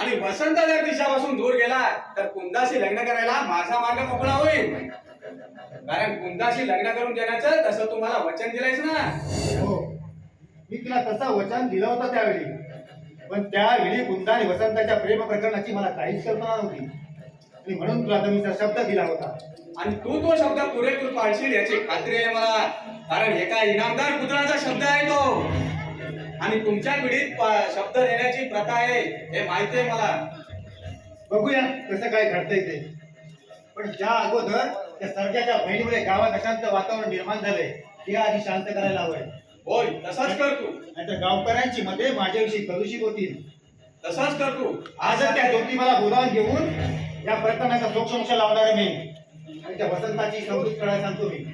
आणि वसंत जर तिच्यापासून दूर गेला तर कुंदाशी लग्न करायला माझा मार्ग मोकळा होईल. कारण कुंदाशी लग्न करून देण्याचं तसं तुम्हाला वचन दिलंयस ना? हो. मी तिला तसा वचन दिलं होतं त्यावेळी. पण त्यावेळी कुंदा आणि वसंताच्या प्रेम प्रकरणाची मला काहीच कल्पना नव्हती. आणि म्हणून तुला मी शब्द दिला होता. आणि तू तो शब्द पुरेपूर पाळशील याची खात्री आहे मला. कारण एका इनामदार पुत्राचा शब्द आहे तो. आणि तुमच्या पिढीत शब्द देण्याची प्रथा आहे हे माहिती आहे मला. बघूया कसं काय घडतंय ते. पण त्या अगोदर त्या सर्जाच्या बहिणीमुळे गावात अशांत वातावरण निर्माण झालंय ते आधी शांत करायला हवंय. होय तसाच कर तू. नाहीतर गावकऱ्यांची मते माझ्याविषयी कलुषित होतील. तसाच कर तू. आजच त्या ज्योतिबाला बोलावून घेऊन या प्रकरणाचा सोक्षमोक्ष लावणार आहे मी. आणि त्या वसंताची समजूत करायला सांगतो मी.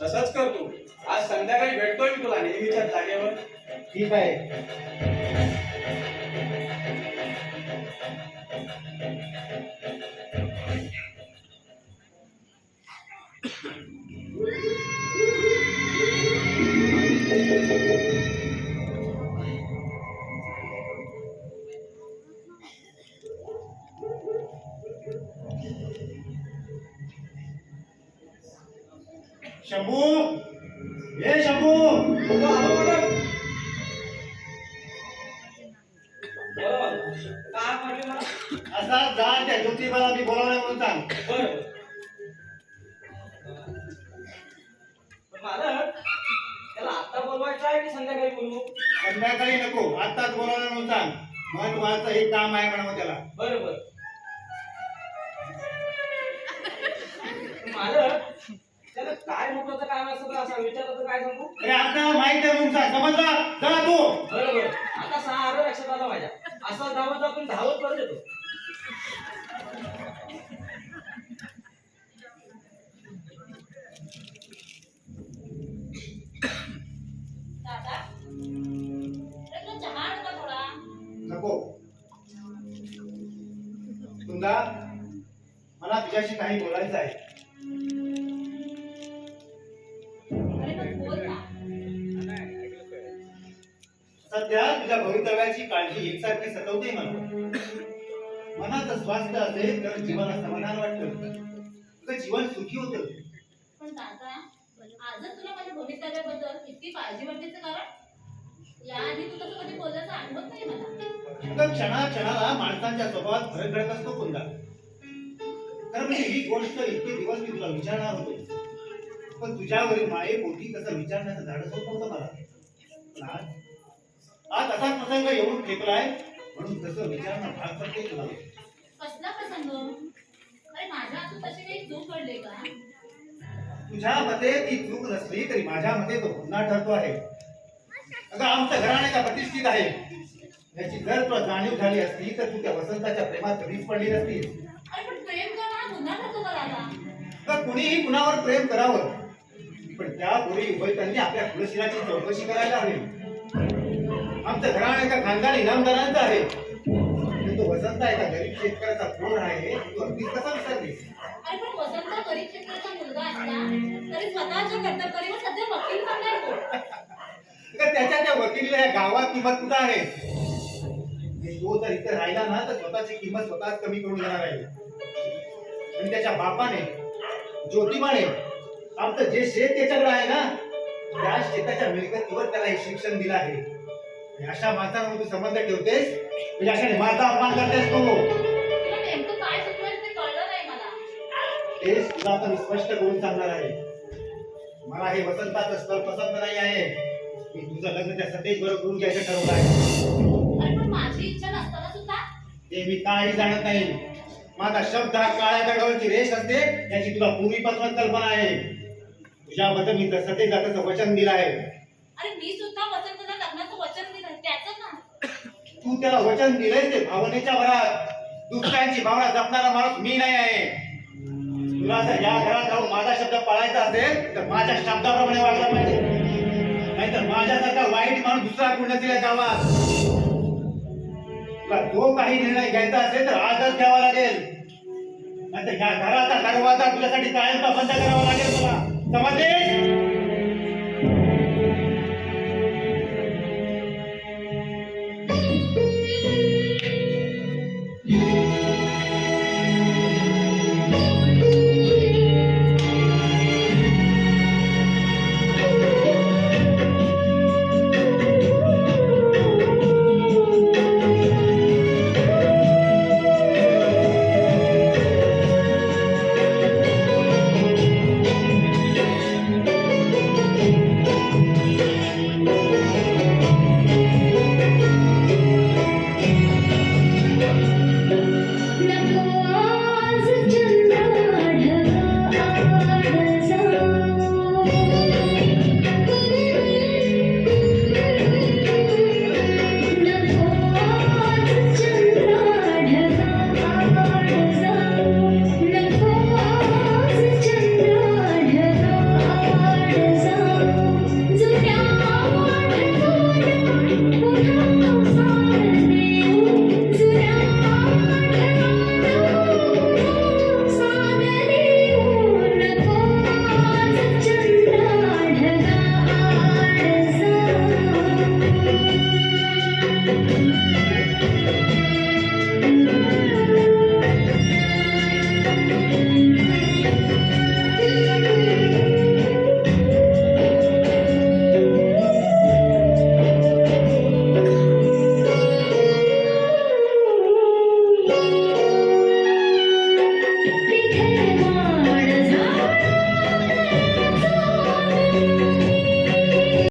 तसंच करतो. आज संध्याकाळी भेटतोय मी तुला नेहमीच्या जागेवर. ठीक आहे. शंभू. हे शंभू. असा जा त्या ज्योतिबाला मी बोलावलं म्हणून सांग. त्याला आता बोलवायचं आहे की संध्याकाळी संध्याकाळी नको. आताच बोलावलं म्हणून सांग. महत्वाचं हे काम आहे म्हणा त्याला. बरं बरं मालक त्याला काय महत्वाचं काम असतं तर असं विचारलं तर काय सांगू? अरे आपल्याला माहिती आहे म्हणून सांग समजला? जा तू. बरं बरं आता सहा आरो लक्षात आला माझ्या. असं धावत आपण धावत परत येतो दादा? अरे तुला चहा आणू का थोडा? नको. मला तुझ्याशी काही बोलायचं आहे. सध्या तुझ्या भवितव्याची काळजी एकसारखी सतवते मला. मनाचं स्वास्थ्य असेल तर जीवनाला समाधान वाटतं. तुझं जीवन सुखी होतं. पण दादा आजच तुला माझ्या भवितव्याबद्दल इतकी काळजी वाटण्याचं कारण? याआधी तू तसं कधी बोलल्याचं आठवत नाही मला. तर क्षणा क्षणाला माणसांच्या स्वभावात फरक घडत असतो कुंदा तर म्हणजे ही गोष्ट इतके दिवस मी तुला विचारणार होतो. पण तुझ्यावरील माये पोटी तसं विचारण्याचं धाडस होत नव्हतं मला. आज असा प्रसंग येऊन ठेकलाय म्हणून तसं विचारणं भाग पडते तुला कसला प्रसंग? अरे माझ्या हातून तशी काही चूक घडले का? तुझ्या मते ती चूक नसली तरी माझ्या मते तो गुन्हा ठरतो आहे. अगं आमचं घराणे का प्रतिष्ठित आहे. याची जर तुला जाणीव झाली असती तर तू त्या वसंताच्या प्रेमात कधीच पडली नसतीस अरे पण प्रेम करणं गुन्हा ठरतो का दादा तर कुणीही कुणावर प्रेम करावं. पण त्यापूर्वी उभयतांनी आपल्या कुलशिराची चौकशी करायला हवी. आमचं घराणं एका खानदान इनामदारांचं आहे. तो वसंत एका गरीब शेतकऱ्याचा पोर आहे तू अगदीच कसा विसरलीस अरे पण वसंत गरीब क्षेत्राचा मुलगा असला तरी स्वतःच्या कर्तव्यावर सध्या वकील का त्याच्या त्या वकिलीला या गावात किंमत कुठं आहे? तो जर इथे राहिला ना तर स्वतःची किंमत स्वतःच कमी करून घेणार आहे. आणि त्याच्या बापाने ज्योतिबाने आमचं जे शेत त्याच्याकडे आहे ना त्या शेताच्या मिळकतीवर त्याला हे शिक्षण दिलं आहे. अशा माणसांवर तू संबंध ठेवतेस? म्हणजे अशाने माझा अपमान करतेस तू. तुला नेमकं काय सुचवायचं ते कळलं नाही मला. तेच तुला आता मी स्पष्ट करून सांगणार आहे. मला हे वसंताचं स्थळ पसंत नाही आहे. मी तुझं लग्न त्या सतेज बरोबर करून घ्यायचं ठरवलं आहे. अरे पण माझी इच्छा नसताना सुद्धा? ते मी काही जाणत नाही. माझा शब्द हा काळ्या दगडावरची रेष असते याची तुला पूर्वीपासूनच कल्पना आहे. तुझ्याबद्दल मी तसं ते जाताचं वचन दिलं आहे. अरे मी सुद्धा लग्नाचं वचन दिलं त्याचं ना तू त्याला वचन दिलंय ते भावनेच्या भरात. दुसऱ्यांची भावना जपणारा माणूस मी नाही आहे. तुला जर या घरात राहून माझा शब्द पाळायचा असेल तर माझ्या शब्दाप्रमाणे वागला पाहिजे. नाहीतर माझ्यासारखा वाईट माणूस दुसरा कोण दिला जावा. गावात तुला जो काही निर्णय घ्यायचा असेल तर आजच घ्यावा लागेल. नाहीतर या घराचा दरवाजा तुझ्यासाठी कायमचा बंद करावा लागेल तुला. समजले